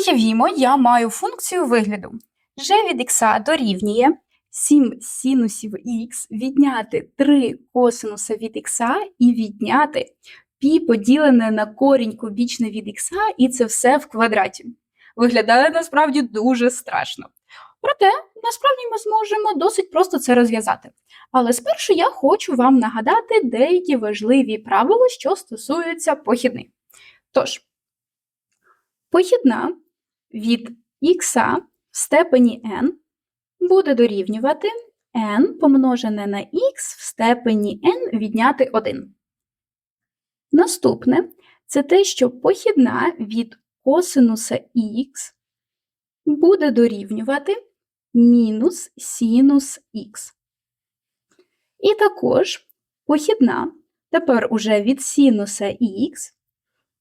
Уявімо, я маю функцію вигляду. g від x дорівнює 7 синусів х відняти 3 косинуса від х і відняти π поділене на корінь кубічний від х, і це все в квадраті. Виглядає насправді дуже страшно. Проте, насправді ми зможемо досить просто це розв'язати. Але спершу я хочу вам нагадати деякі важливі правила, що стосуються похідних. Тож, похідна від х в степені n буде дорівнювати n помножене на х в степені n відняти 1. Наступне це те, що похідна від косинуса х буде дорівнювати мінус синус х. І також похідна тепер уже від синуса х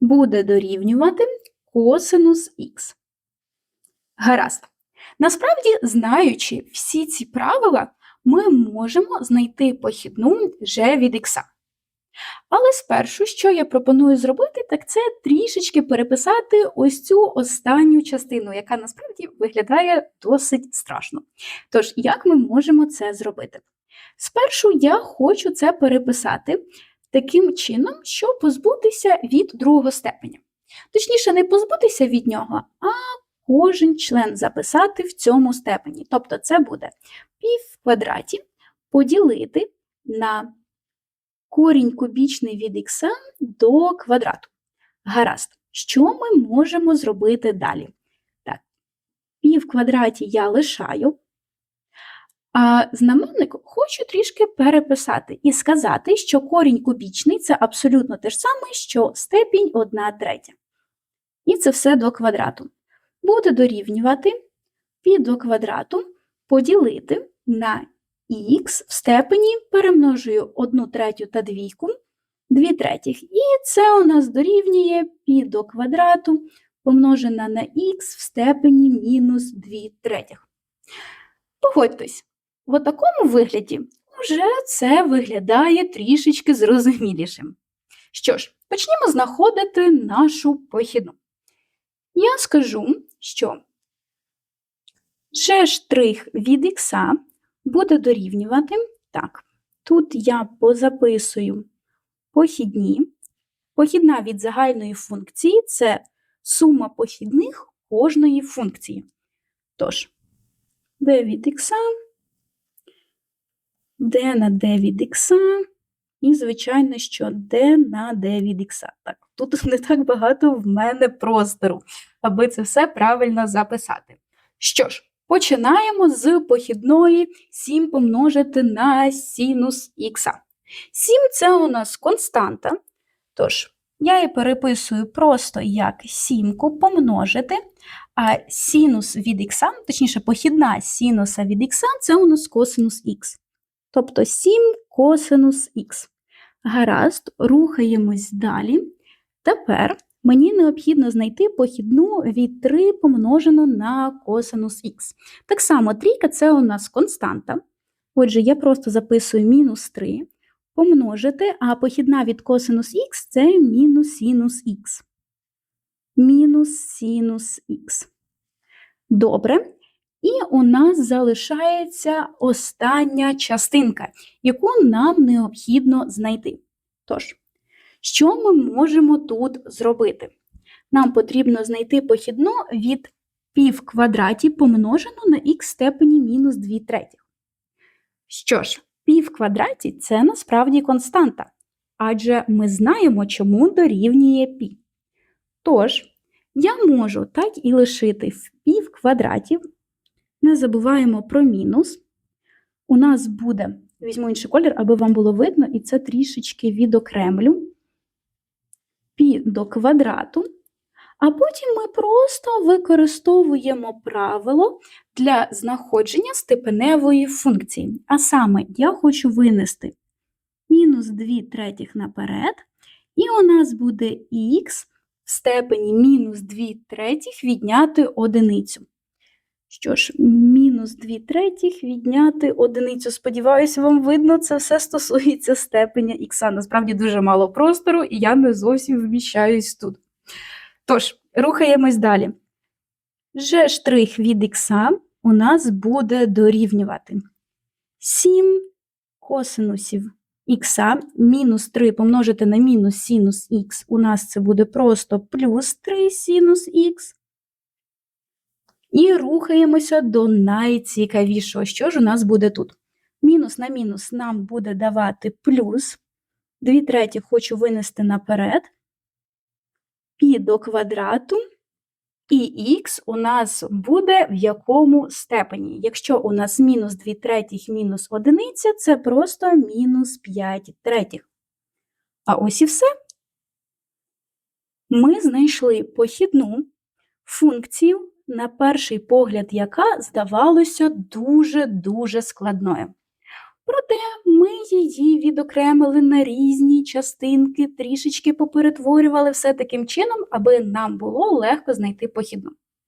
буде дорівнювати косинус х. Гаразд. Насправді, знаючи всі ці правила, ми можемо знайти похідну g від х. Але спершу, що я пропоную зробити, так це трішечки переписати ось цю останню частину, яка насправді виглядає досить страшно. Тож, як ми можемо це зробити? Спершу я хочу це переписати таким чином, щоб позбутися від другого степеня. Точніше, не позбутися від нього, а кожен член записати в цьому степені. Тобто це буде пів в квадраті поділити на корінь кубічний від х до квадрату. Гаразд, що ми можемо зробити далі? Так, пів в квадраті я лишаю, а знаменник хочу трішки переписати і сказати, що корінь кубічний це абсолютно те ж саме, що степінь 1 третя. І це все до квадрату. Буде дорівнювати пі до квадрату поділити на х в степені перемножую 1 третю та двійку, 2 третіх. І це у нас дорівнює пі до квадрату помножена на х в степені мінус 2 третіх. Погодьтесь, в такому вигляді вже це виглядає трішечки зрозумілішим. Що ж, почнімо знаходити нашу похідну. Я скажу, що g' від х буде дорівнювати. Так, тут я позаписую похідні. Похідна від загальної функції це сума похідних кожної функції. Тож, d від х, d на d від х, і, звичайно, що d на d від х. Так, тут не так багато в мене простору, аби це все правильно записати. Що ж, Починаємо з похідної 7 помножити на синус х. 7 це у нас константа. Тож, я її переписую просто як сімку помножити, а синус від х, точніше, похідна синуса від х це у нас косинус х. Тобто 7 косинус х. Гаразд, рухаємось далі. Тепер мені необхідно знайти похідну від 3 помножено на косинус х. Так само трійка це у нас константа. Отже, я просто записую мінус 3 помножити, а похідна від косинус х це мінус синус х. Мінус синус х. Добре. І у нас залишається остання частинка, яку нам необхідно знайти. Тож, що ми можемо тут зробити? Нам потрібно знайти похідну від пів квадраті помножену на х степені мінус 2 третіх. Що ж, пів квадраті це насправді константа, адже ми знаємо, чому дорівнює пі. Тож, я можу так і лишити в пів квадратів. Не забуваємо про мінус. У нас буде, візьму інший колір, аби вам було видно, і це трішечки відокремлю пі до квадрату, а потім ми просто використовуємо правило для знаходження степеневої функції. А саме я хочу винести мінус 2 третіх наперед, і у нас буде х в степені мінус 2 третіх відняти одиницю. Що ж, мінус 2 третіх відняти одиницю. Сподіваюся, вам видно, це все стосується степеня х. Насправді дуже мало простору, і я не зовсім вміщаюсь тут. Тож, рухаємось далі. Же штрих від х у нас буде дорівнювати 7 косинусів х мінус 3 помножити на мінус синус х, у нас це буде просто плюс 3 синус х. І рухаємося до найцікавішого. Що ж у нас буде тут? Мінус на мінус нам буде давати плюс. 2 треті хочу винести наперед. Пі до квадрату. І х у нас буде в якому степені? Якщо у нас мінус 2 третіх мінус одиниця, це просто мінус 5 третіх. А ось і все. Ми знайшли похідну функцію, на перший погляд, яка здавалося дуже-дуже складною. Проте ми її відокремили на різні частинки, трішечки поперетворювали все таким чином, аби нам було легко знайти похідну.